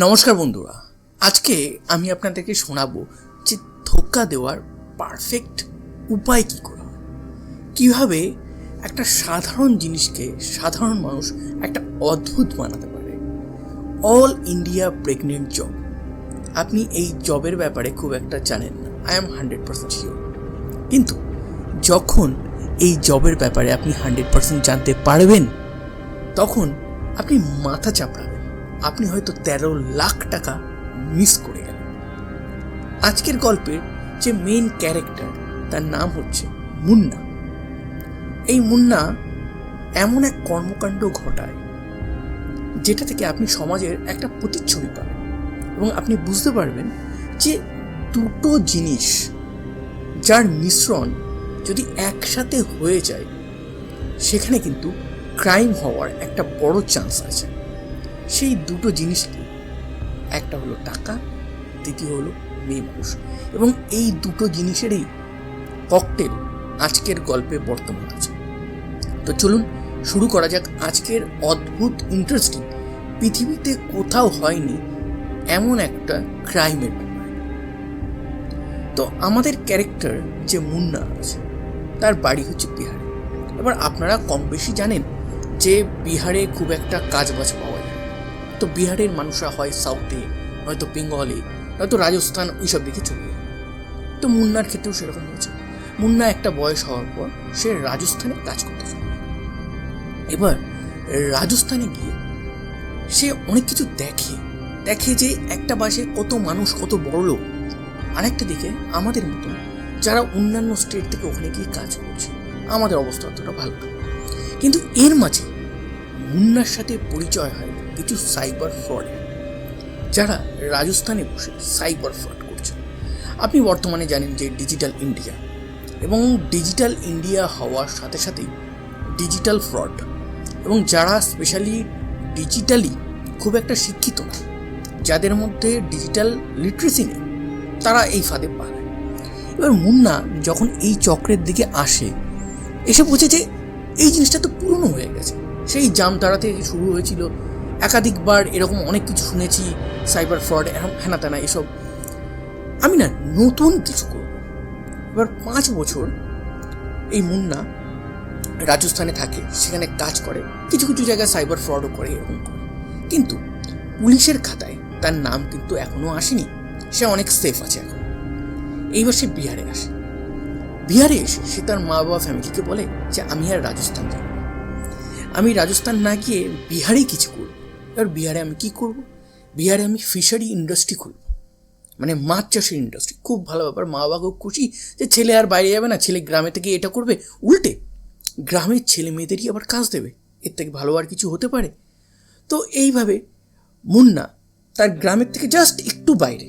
নমস্কার বন্ধুরা। আজকে আমি আপনাদেরকে শোনাবো যে ধোক্কা দেওয়ার পারফেক্ট উপায় কী করে। কীভাবে একটা সাধারণ জিনিসকে সাধারণ মানুষ একটা অদ্ভুত বানাতে পারে? অল ইন্ডিয়া প্রেগনেন্ট জব আপনি এই জবের ব্যাপারে খুব একটা জানেন না I am hundred percent sure কিন্তু যখন এই জবের ব্যাপারে আপনি হান্ড্রেড পার্সেন্ট জানতে পারবেন, তখন আপনি মাথা চাপড়াবেন। আপনি হয়তো তেরো লাখ টাকা মিস করে গেলেন। আজকের গল্পের যে মেইন ক্যারেক্টার তার নাম হচ্ছে মুন্না। এই মুন্না এমন এক কর্মকাণ্ড ঘটায়, যেটা থেকে আপনি সমাজের একটা প্রতিচ্ছবি পাবেন এবং আপনি বুঝতে পারবেন যে দুটো জিনিস, যার মিশ্রণ যদি একসাথে হয়ে যায়, সেখানে কিন্তু ক্রাইম হওয়ার একটা বড় চান্স আছে। সেই দুটো জিনিস কি? একটা হলো টাকা, দ্বিতীয় হলো মেয়ে মানুষ এবং এই দুটো জিনিসেরই ককটেল আজকের গল্পে বর্তমান আছে। তো চলুন শুরু করা যাক আজকের অদ্ভুত ইন্টারেস্টিং পৃথিবীতে কোথাও হয়নি এমন একটা ক্রাইমের ব্যাপারে। তো আমাদের ক্যারেক্টার যে মুন্না আছে, তার বাড়ি হচ্ছে বিহারে। এবার আপনারা কম বেশি জানেন যে বিহারে খুব একটা কাজ বাজ পাওয়া তো বিহারের মানুষরা হয় সাউথে, নয়তো বেঙ্গলে, নয়তো রাজস্থান, ওইসব দিকে চলে যায়। তো মুন্নার ক্ষেত্রেও সেরকম হয়েছে। মুন্না একটা বয়স হওয়ার পর সে রাজস্থানে কাজ করতে শুরু এবার রাজস্থানে গিয়ে সে অনেক কিছু দেখে দেখে যে একটা বাসে কত মানুষ, কত বড় লোক। আরেকটা দিকে আমাদের মতন যারা অন্যান্য স্টেট থেকে ওখানে গিয়ে কাজ করছে, আমাদের অবস্থা অতটা ভালো কিন্তু এর মাঝে মুন্নার সাথে পরিচয় হয় কিছু সাইবার ফ্রড, যারা রাজস্থানে বসে সাইবার ফ্রড করছে আপনি বর্তমানে জানেন যে ডিজিটাল ইন্ডিয়া এবং ডিজিটাল ইন্ডিয়া হওয়ার সাথে সাথেই ডিজিটাল ফ্রড এবং যারা স্পেশালি ডিজিটালি খুব একটা শিক্ষিত না, যাদের মধ্যে ডিজিটাল লিটারেসি নেই, তারা এই ফাঁদে পা। এবার মুন্না যখন এই চক্রের দিকে আসে, এসে বোঝে যে এই জিনিসটা তো পুরনো হয়ে গেছে সেই জামতারা থেকে শুরু হয়েছিল একাধিকবার এরকম অনেক কিছু শুনেছি, সাইবার ফ্রড হ্যানা তেনা এসব। আমি না নতুন কিছু করব। এবার পাঁচ বছর এই মুন্না রাজস্থানে থাকে, সেখানে কাজ করে, কিছু কিছু জায়গায় সাইবার ফ্রডও করে এরকম করে। কিন্তু পুলিশের খাতায় তার নাম কিন্তু এখনও আসেনি, সে অনেক সেফ আছে এখন। এইবার সে বিহারে আসে। বিহারে এসে সে তার মা বাবা ফ্যামিলিকে বলে যে, আমি আর রাজস্থান যাব আমি রাজস্থান না গিয়ে বিহারেই কিছু এবার বিহারে আমি কি করব? বিহারে আমি ফিশারি ইন্ডাস্ট্রি খুলব। মানে মাছ চাষের ইন্ডাস্ট্রি খুব ভালো ব্যাপার। মা বাবা খুব খুশি যে ছেলে আর বাইরে যাবে না, ছেলে গ্রামে থেকে এটা করবে। উল্টে গ্রামের ছেলে মেয়েদেরই আবার কাজ দেবে। এর থেকে ভালো আর কিছু হতে পারে। তো এইভাবে মুন্না তার গ্রামের থেকে জাস্ট একটু বাইরে।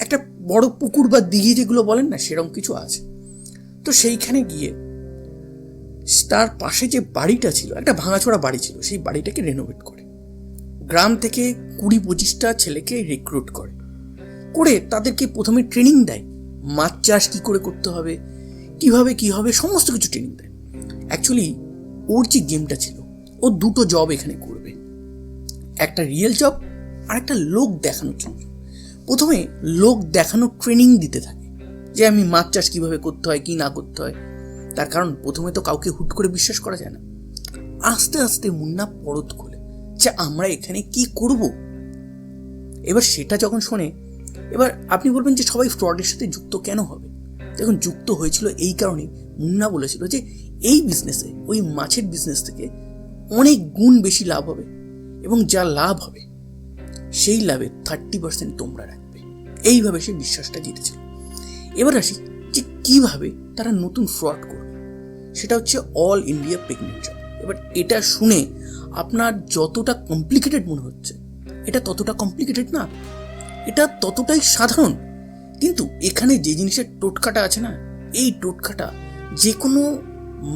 একটা বড় পুকুর বা দিঘি যেগুলো বলেন না, সেরকম কিছু আছে। তো সেইখানে গিয়ে তার পাশে যে বাড়িটা ছিল, একটা ভাঙাচোরা বাড়ি ছিল, সেই বাড়িটাকে রেনোভেট করে। গ্রাম থেকে কুড়ি পঁচিশটা ছেলেকে রিক্রুট করে। করে তাদেরকে প্রথমে ট্রেনিং দেয়, মাছ চাষ কী করে করতে হবে, কীভাবে কি হবে, সমস্ত কিছু ট্রেনিং দেয়। অ্যাকচুয়ালি ওর যে গেমটা ছিল, ও দুটো জব এখানে করবে। একটা রিয়েল জব আর একটা লোক দেখানোর জন্য। প্রথমে লোক দেখানোর ট্রেনিং দিতে থাকে, যে আমি মাছ চাষ কীভাবে করতে হয়, কি না করতে হয়। তার কারণ, প্রথমে তো কাউকে হুট করে বিশ্বাস করা যায় না। আস্তে আস্তে মুন্না পরত খোলে যে আমরা এখানে কি করব? এবার সেটা যখন শোনে, এবার আপনি বলবেন যে সবাই ফ্রডের সাথে যুক্ত কেন হবে? দেখুন যুক্ত হয়েছিল এই কারণে মুন্না বলেছিল যে এই বিজনেসে ওই মাছের বিজনেস থেকে অনেক গুণ বেশি লাভ হবে এবং যা লাভ হবে, সেই লাভে থার্টি পার্সেন্ট তোমরা রাখবে। এইভাবে সে বিশ্বাসটা জিতেছিল। এবার আসি যে কীভাবে তারা নতুন ফ্রড করবে। সেটা হচ্ছে অল ইন্ডিয়া প্রেগনেন্ট জব এবার এটা শুনে আপনার যতটা কমপ্লিকেটেড মনে হচ্ছে, এটা ততটা কমপ্লিকেটেড না। এটা ততটাই সাধারণ। কিন্তু এখানে যে জিনিসের টোটকাটা আছে না, এই টোটকাটা যে কোনো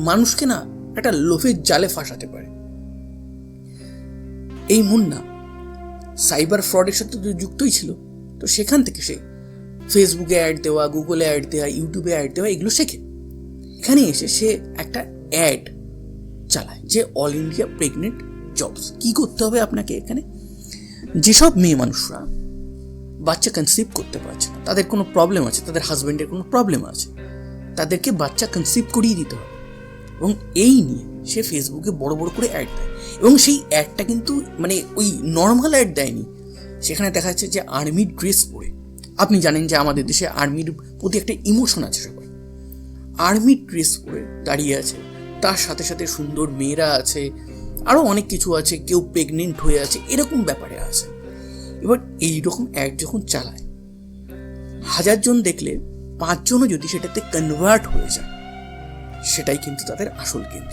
মানুষকে না একটা লোভের জালে ফাঁসাতে পারে। এই মুন্না সাইবার ফ্রডের সাথে তো যুক্তই ছিল, তো সেখান থেকে সে ফেসবুকে অ্যাড দেওয়া গুগলে অ্যাড দেওয়া ইউটিউবে অ্যাড দেওয়া, এগুলো শেখে। এখানে এসে সে একটা অ্যাড চালায়, যে অল ইন্ডিয়া প্রেগনেন্ট জবস কি করতে হবে আপনাকে এখানে? যেসব মেয়ে মানুষরা বাচ্চা কনসিভ করতে পারছে না, তাদের কোনো প্রবলেম আছে, তাদের হাজব্যান্ডের কোনো প্রবলেম আছে, তাদেরকে বাচ্চা কনসিভ করিয়ে দিতে হবে। এবং এই নিয়ে সে ফেসবুকে বড় বড় করে অ্যাড দেয়। এবং সেই অ্যাডটা কিন্তু মানে ওই নর্মাল অ্যাড দেয়নি। সেখানে দেখা যাচ্ছে যে আর্মির ড্রেস পরে। আপনি জানেন যে আমাদের দেশে আর্মির প্রতি একটা ইমোশন আছে সবার আর্মির ড্রেস পরে দাঁড়িয়ে আছে, তার সাথে সাথে সুন্দর মেয়েরা আছে আরও অনেক কিছু আছে, কেউ প্রেগনেন্ট হয়ে আছে, এরকম ব্যাপারে আছে। এবার এইরকম অ্যাড যখন চালায় হাজারজন দেখলে পাঁচজনও যদি সেটাতে কনভার্ট হয়ে যায়, সেটাই কিন্তু তাদের আসল গেম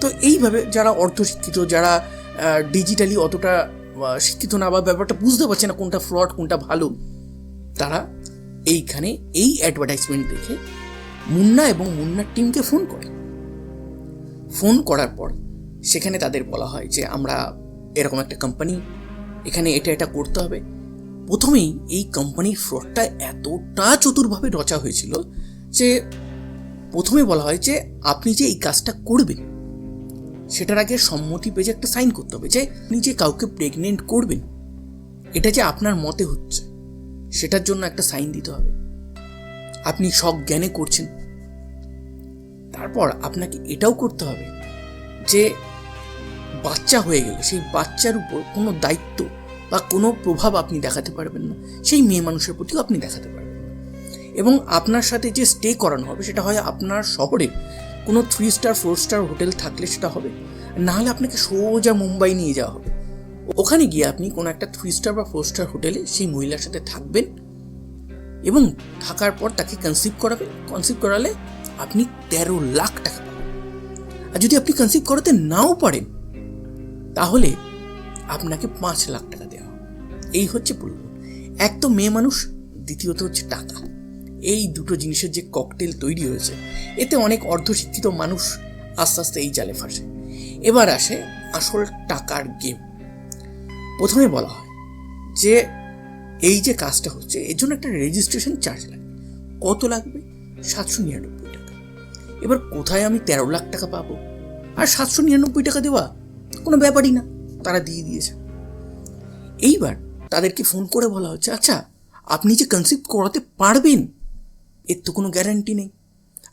তো এইভাবে যারা অর্ধশিক্ষিত, যারা ডিজিটালি অতটা শিক্ষিত না বা ব্যাপারটা বুঝতে পারছে না কোনটা ফ্রড কোনটা ভালো, তারা এইখানে এই অ্যাডভার্টাইজমেন্ট দেখে মুন্না এবং মুন্নার টিমকে ফোন করে। ফোন করার পর সেখানে তাদের বলা হয় যে, আমরা এরকম একটা কোম্পানি এখানে এটা এটা করতে হবে। প্রথমেই এই কোম্পানির ফ্রডটা এতটা চতুরভাবে রচা হয়েছিল যে, প্রথমে বলা হয় যে, আপনি যে এই কাজটা করবেন, সেটার আগে সম্মতি পেজে একটা সাইন করতে হবে যে, আপনি যে কাউকে প্রেগনেন্ট করবেন, এটা যে আপনার মতে হচ্ছে, সেটার জন্য একটা সাইন দিতে হবে। আপনি সব জ্ঞানে করছেন। তারপর আপনাকে এটাও করতে হবে যে বাচ্চা হয়ে গেলে, সেই বাচ্চার উপর কোনো দায়িত্ব বা কোনো প্রভাব আপনি দেখাতে পারবেন না। সেই মেয়ে মানুষের প্রতিও আপনি দেখাতে পারবেন এবং আপনার সাথে যে স্টে করানো হবে, সেটা হয় আপনার শহরে কোনো three star four star hotel থাকলে সেটা হবে। না হলে আপনাকে সোজা মুম্বাই নিয়ে যাওয়া হবে। ওখানে গিয়ে আপনি কোনো একটা থ্রি স্টার বা ফোর স্টার হোটেলে সেই মহিলার সাথে থাকবেন এবং থাকার পর তাকে কনসিভ করাবে। কনসিভ করালে আপনি তেরো লাখ টাকা আর যদি আপনি কনসিভ করাতে নাও পারেন, তাহলে আপনাকে পাঁচ লাখ টাকা দেওয়া এই হচ্ছে প্রলোভন এক তো মেয়ে মানুষ, দ্বিতীয়ত হচ্ছে টাকা। এই দুটো জিনিসের যে ককটেল তৈরি হয়েছে, এতে অনেক অর্ধশিক্ষিত মানুষ আস্তে আস্তে এই জালে ফাঁসে। এবার আসে আসল টাকার গেম প্রথমে বলা হয় যে, এই যে কাজটা হচ্ছে, এর জন্য একটা রেজিস্ট্রেশন চার্জ লাগে। কত লাগবে? সাতশো নিরানব্বই। এবার কোথায় আমি তেরো লাখ টাকা পাবো? আর সাতশো নিরানব্বই টাকা দেওয়া কোনো ব্যাপারই না, তারা দিয়ে দিয়েছে। এইবার তাদেরকে ফোন করে বলা হচ্ছে আচ্ছা আপনি যে কনসিপ্ট করাতে পারবেন, এর তো কোনো গ্যারান্টি নেই।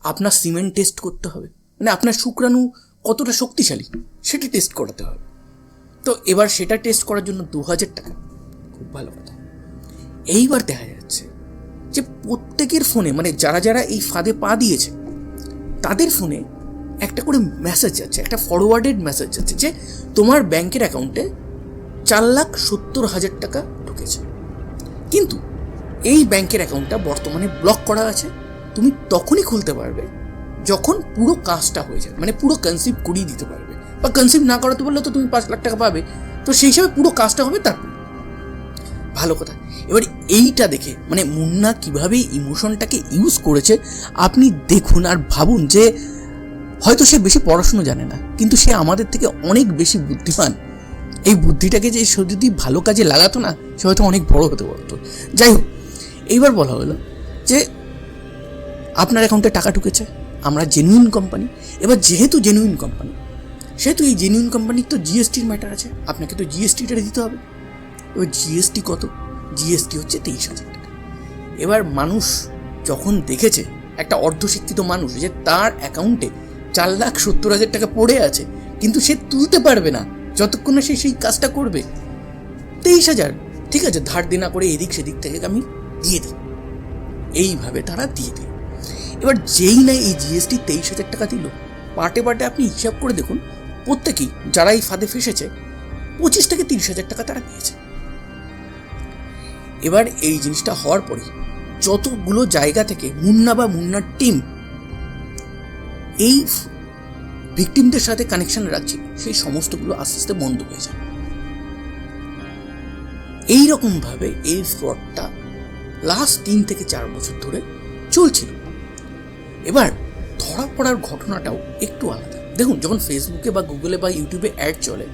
আপনার সিমেন্ট টেস্ট করতে হবে। মানে আপনার শুক্রাণু কতটা শক্তিশালী, সেটা টেস্ট করাতে হবে। তো এবার সেটা টেস্ট করার জন্য দু হাজার টাকা। খুব ভালো কথা। এইবার দেখা যাচ্ছে যে প্রত্যেকের ফোনে মানে যারা যারা এই ফাঁদে পা দিয়েছে তাদের ফোনে একটা করে মেসেজ যাচ্ছে একটা ফরওয়ার্ডেড মেসেজ যাচ্ছে যে তোমার ব্যাংকের অ্যাকাউন্টে চার লাখ সত্তর হাজার টাকা ঢুকেছে। কিন্তু এই ব্যাংকের অ্যাকাউন্টটা বর্তমানে ব্লক করা আছে। তুমি তখনই খুলতে পারবে যখন পুরো কাজটা হয়ে যাবে মানে পুরো কনসিভ করিয়ে দিতে পারবে। বা কনসিভ না করাতে পারলে তো তুমি পাঁচ লাখ টাকা পাবে। তো সেই হিসাবে পুরো কাজটা হবে তারপর। ভালো কথা। এবার এইটা দেখে মানে মুন্না কীভাবে ইমোশনটাকে ইউজ করেছে, আপনি দেখুন আর ভাবুন যে, হয়তো সে বেশি পড়াশুনো জানে না, কিন্তু সে আমাদের থেকে অনেক বেশি বুদ্ধিমান। এই বুদ্ধিটাকে যে সে যদি ভালো কাজে লাগাতো না, সে হয়তো অনেক বড় হতে পারতো। যাই হোক, এইবার বলা হলো যে, আপনার অ্যাকাউন্টে টাকা ঢুকেছে, আমরা জেনুইন কোম্পানি এবার যেহেতু জেনুইন কোম্পানি সেহেতু এই জেনুইন কোম্পানির তো জিএসটির ম্যাটার আছে, আপনাকে তো জিএসটিটা দিতে হবে। এবার জিএসটি কত? জিএসটি হচ্ছে তেইশ হাজার টাকা। এবার মানুষ যখন দেখেছে, একটা অর্ধশিক্ষিত মানুষ যে তার অ্যাকাউন্টে চার লাখ সত্তর হাজার টাকা পড়ে আছে, কিন্তু সে তুলতে পারবে না, যতক্ষণ না সে সেই কাজটা করবে। তেইশ হাজার, ঠিক আছে, ধার দেনা করে এদিক সেদিক থেকে আমি দিয়ে দিই। এইভাবে তারা দিয়ে দিল। এবার যেই না এই জিএসটি তেইশ হাজার টাকা দিল পার্টে পার্টে আপনি হিসাব করে দেখুন, প্রত্যেকেই যারা এই ফাঁদে ফেসেছে, পঁচিশ থেকে তিরিশ হাজার টাকা তারা পেয়েছে এবার এই জিনিসটা হওয়ার পরে যতগুলো জায়গা থেকে মুন্না বা মুন্নার টিম এই ভিকটিমদের সাথে কানেকশন রাখছিল সেই সমস্তগুলো আস্তে আস্তে বন্ধ হয়ে যায়। এইরকমভাবে এই ফ্রডটা লাস্ট তিন থেকে চার বছর ধরে চলছিল। এবার ধরা পড়ার ঘটনাটাও একটু আলাদা। দেখুন, যখন ফেসবুকে বা গুগলে বা ইউটিউবে অ্যাড চলে,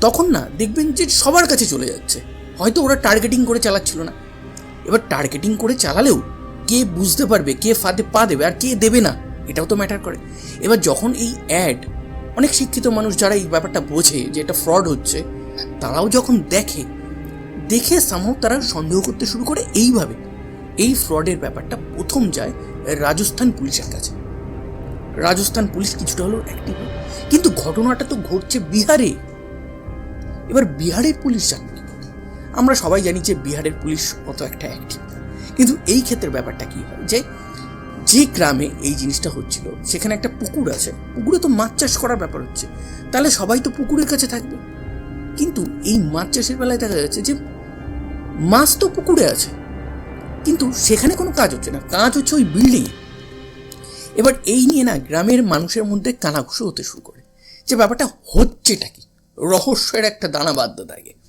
তখন না দেখবেন যে সবার কাছে চলে যাচ্ছে। হয়তো ওরা টার্গেটিং করে চালাচ্ছিল না। এবার টার্গেটিং করে চালালেও কে বুঝতে পারবে, কে ফাঁদে পা দেবে আর কে দেবে না, এটাও তো ম্যাটার করে। এবার যখন এই অ্যাড অনেক শিক্ষিত মানুষ যারা এই ব্যাপারটা বোঝে যে এটা ফ্রড হচ্ছে, তারাও যখন দেখে দেখে সামহ তারা সন্দেহ করতে শুরু করে এইভাবে। এই ফ্রডের ব্যাপারটা প্রথম যায় রাজস্থান পুলিশের কাছে। রাজস্থান পুলিশ কিছুটা হলেও অ্যাক্টিভ কিন্তু ঘটনাটা তো ঘটছে বিহারে। এবার বিহারের পুলিশ জানবে? আমরা সবাই জানি যে বিহারের পুলিশ কত একটা অ্যাক্টিভ কিন্তু এই ক্ষেত্রে ব্যাপারটা কি হয়? যে যে গ্রামে এই জিনিসটা হচ্ছিল, সেখানে একটা পুকুর আছে। পুকুরে তো মাছ চাষ করার ব্যাপার হচ্ছে। তাহলে সবাই তো পুকুরের কাছে থাকবে। কিন্তু এই মাছ চাষের বেলায় দেখা যাচ্ছে যে, মাছ তো পুকুরে আছে। কিন্তু সেখানে কোনো কাজ হচ্ছে না। কাজ হচ্ছে ওই বিল্ডিং এবার এই নিয়ে না গ্রামের মানুষের মধ্যে কানাঘুষো হতে শুরু করে। যে ব্যাপারটা হচ্ছেটা কি? রহস্যের একটা দানা বাদ্য থাকে।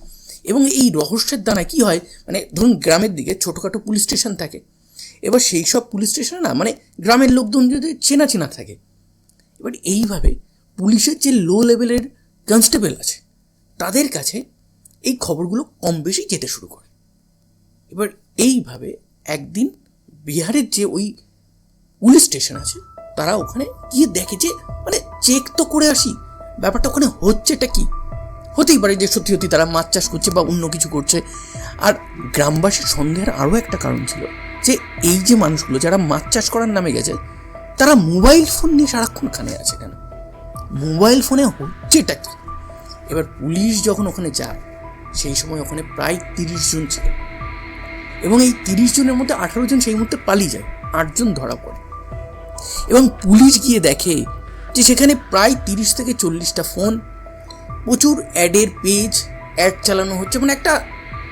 এবং এই রহস্যের দানা কি হয়? মানে ধরুন গ্রামের দিকে ছোটোখাটো পুলিশ স্টেশন থাকে। এবার সেই সব পুলিশ স্টেশনে না মানে গ্রামের লোকজন যদি চেনা চেনা থাকে, এবার এইভাবে পুলিশের যে লো লেভেলের কনস্টেবল আছে, তাদের কাছে এই খবরগুলো কম বেশি যেতে শুরু করে। এবার এইভাবে একদিন বিহারের যে ওই পুলিশ স্টেশন আছে, তারা ওখানে গিয়ে দেখে যে মানে চেক তো করে আসি, ব্যাপারটা ওখানে হচ্ছেটা কি? হতেই পারে যে সত্যি সত্যি তারা মাছ চাষ করছে বা অন্য কিছু করছে। আর গ্রামবাসীর সন্দেহের আরও একটা কারণ ছিল যে এই যে মানুষগুলো যারা মাছ চাষ করার নামে গেছে, তারা মোবাইল ফোন নিয়ে সারাক্ষণ খানে আছে কেন? মোবাইল ফোনে হচ্ছেটা কি? এবার পুলিশ যখন ওখানে যায়, সেই সময় ওখানে প্রায় তিরিশ জন ছিল। এবং এই তিরিশ জনের মধ্যে আঠারো জন সেই মুহূর্তে পালিয়ে যায় আটজন ধরা পড়ে। এবং পুলিশ গিয়ে দেখে যে সেখানে প্রায় তিরিশ থেকে চল্লিশটা ফোন প্রচুর অ্যাডের পেজ অ্যাড চালানো হচ্ছে মানে একটা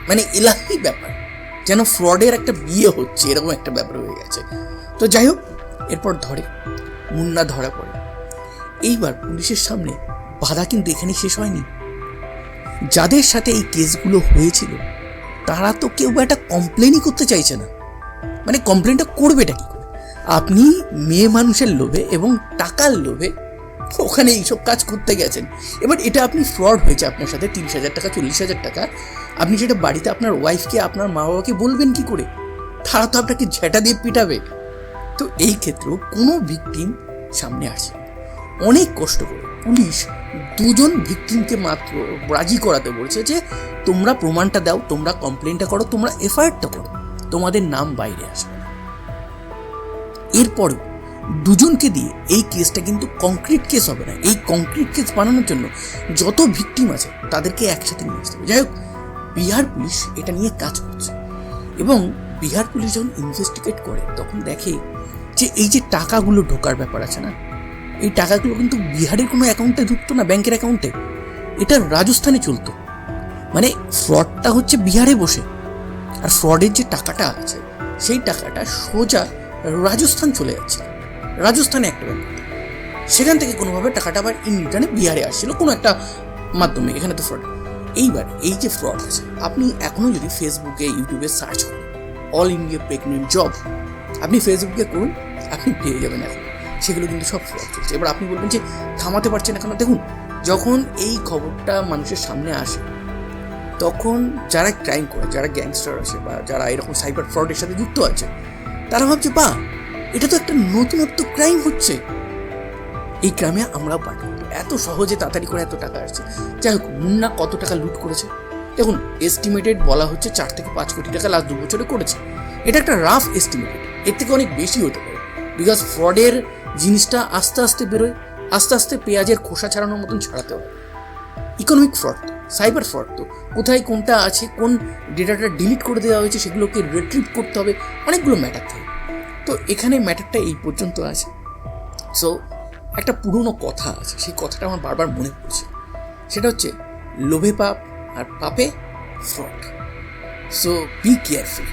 মানে এলাহি ব্যাপার। যেন ফ্রডের একটা বিয়ে হচ্ছে, এরকম একটা ব্যাপার হয়ে গেছে। তো যাই হোক, এরপর ধরে, মুন্না ধরা পড়ে। এইবার পুলিশের সামনে বাধা কিন্তু এখানে শেষ হয়নি। যাদের সাথে এই কেসগুলো হয়েছিল, তারা তো কেউ একটা কমপ্লেনই করতে চাইছে না। মানে কমপ্লেনটা করবেটা কি করে? আপনি মেয়ে মানুষের লোভে এবং টাকার লোভে ওখানে এইসব কাজ করতে গেছেন। এবার এটা আপনি ফ্রড হয়েছে আপনার সাথে, তিরিশ হাজার টাকা, চল্লিশ হাজার টাকা। আপনি সেটা বাড়িতে আপনার ওয়াইফকে আপনার মা বাবাকে বলবেন কি করে? তারা তো আপনাকে ঝেঁটা দিয়ে পিটাবে। তো এই ক্ষেত্রেও কোনো ভিকটিম সামনে আসে অনেক কষ্ট করে পুলিশ দুজন ভিকটিমকে মাত্র রাজি করাতে বলছে যে, তোমরা প্রমাণটা দাও, তোমরা কমপ্লেনটা করো, তোমরা এফআইআরটা করো। তোমাদের নাম বাইরে আসবে এরপরেও দুজনকে দিয়ে এই কেসটা কিন্তু কংক্রিট কেস হবে না। এই কংক্রিট কেস বানানোর জন্য যত ভিকটিম আছে, তাদেরকে একসাথে নিয়ে আসতে হবে। যাই হোক, বিহার পুলিশ এটা নিয়ে কাজ করছে। এবং বিহার পুলিশ যখন ইনভেস্টিগেট করে, তখন দেখে যে এই যে টাকাগুলো ঢোকার ব্যাপার আছে না, এই টাকাগুলো কিন্তু বিহারের কোনো অ্যাকাউন্টে ঢুকতো না ব্যাংকের অ্যাকাউন্টে এটা রাজস্থানে চলতো। মানে ফ্রডটা হচ্ছে বিহারে বসে। আর ফ্রডের যে টাকাটা আছে, সেই টাকাটা সোজা রাজস্থান চলে যাচ্ছে রাজস্থানে একটা ব্যাংক সেখান থেকে কোনোভাবে টাকাটা আবার ইন রিটার্নে বিহারে আসছিল, কোনো একটা মাধ্যমে, এখানে তো ফ্রড এইবার এই যে ফ্রড আছে আপনি এখনও যদি ফেসবুকে ইউটিউবে সার্চ করেন অল ইন্ডিয়া প্রেগনেন্ট জব আপনি ফেসবুকে করুন, আপনি পেয়ে যাবেন এখন। সেগুলো কিন্তু সব ফ্রড চলছে। এবার আপনি বলবেন যে, থামাতে পারছেন না কেন? দেখুন, যখন এই খবরটা মানুষের সামনে আসে, তখন যারা ক্রাইম করে, যারা গ্যাংস্টার আছে বা যারা এরকম সাইবার ফ্রডের সাথে যুক্ত আছে, তারা ভাবছে বা এটা তো একটা নতুনত্ব ক্রাইম হচ্ছে। এই গ্রামে আমরা পাঠি এত সহজে তাড়াতাড়ি করে এত টাকা আসছে। যাই হোক, মুন্না কত টাকা লুট করেছে? দেখুন এস্টিমেটেড বলা হচ্ছে চার থেকে পাঁচ কোটি টাকা লাস্ট দু বছরে করেছে। এটা একটা রাফ এস্টিমেটেড এর থেকে অনেক বেশি হতে পারে। বিকজ ফ্রডের জিনিসটা আস্তে আস্তে বেরোয়। আস্তে আস্তে পেঁয়াজের খোসা ছাড়ানোর মতন ছাড়াতে হবে ইকোনমিক ফ্রড তো সাইবার ফ্রড তো। কোথায় কোনটা আছে, কোন ডেটাটা ডিলিট করে দেওয়া হয়েছে সেগুলোকে রিট্রিভ করতে হবে, অনেকগুলো ম্যাটার থাকে। তো এখানে ম্যাটারটা এই পর্যন্ত আছে। সো একটা পুরনো কথা আছে, সেই কথাটা আমার বারবার মনে পড়ছে। সেটা হচ্ছে, লোভে পাপ আর পাপে ফ্রড। So be careful